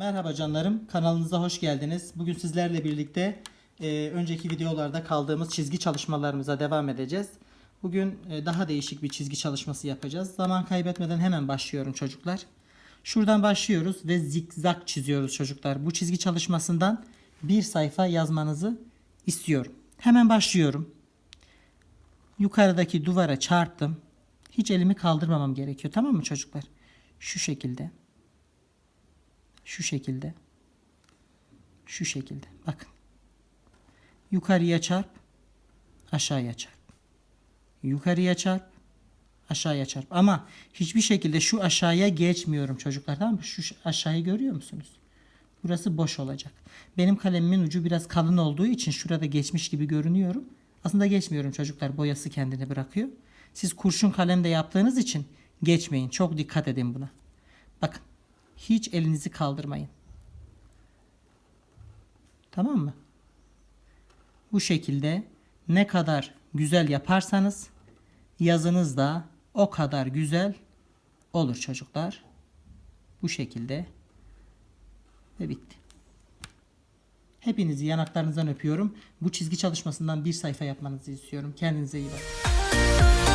Merhaba canlarım, kanalınıza hoş geldiniz. Bugün sizlerle birlikte e, önceki videolarda kaldığımız çizgi çalışmalarımıza devam edeceğiz. Bugün e, daha değişik bir çizgi çalışması yapacağız. Zaman kaybetmeden hemen başlıyorum çocuklar. Şuradan başlıyoruz ve zikzak çiziyoruz çocuklar. Bu çizgi çalışmasından bir sayfa yazmanızı istiyorum. Hemen başlıyorum. Yukarıdaki duvara çarptım. Hiç elimi kaldırmamam gerekiyor tamam mı çocuklar? Şu şekilde. Şu şekilde. Şu şekilde. Bakın. Yukarıya çarp. Aşağıya çarp. Yukarıya çarp. Aşağıya çarp. Ama hiçbir şekilde şu aşağıya geçmiyorum çocuklar. Tamam mı? Şu aşağıyı görüyor musunuz? Burası boş olacak. Benim kalemimin ucu biraz kalın olduğu için şurada geçmiş gibi görünüyorum. Aslında geçmiyorum çocuklar. Boyası kendini bırakıyor. Siz kurşun kalemde yaptığınız için geçmeyin. Çok dikkat edin buna. Bakın. Hiç elinizi kaldırmayın. Tamam mı? Bu şekilde ne kadar güzel yaparsanız yazınız da o kadar güzel olur çocuklar. Bu şekilde ve bitti. Hepinizi yanaklarınızdan öpüyorum. Bu çizgi çalışmasından bir sayfa yapmanızı istiyorum. Kendinize iyi bakın.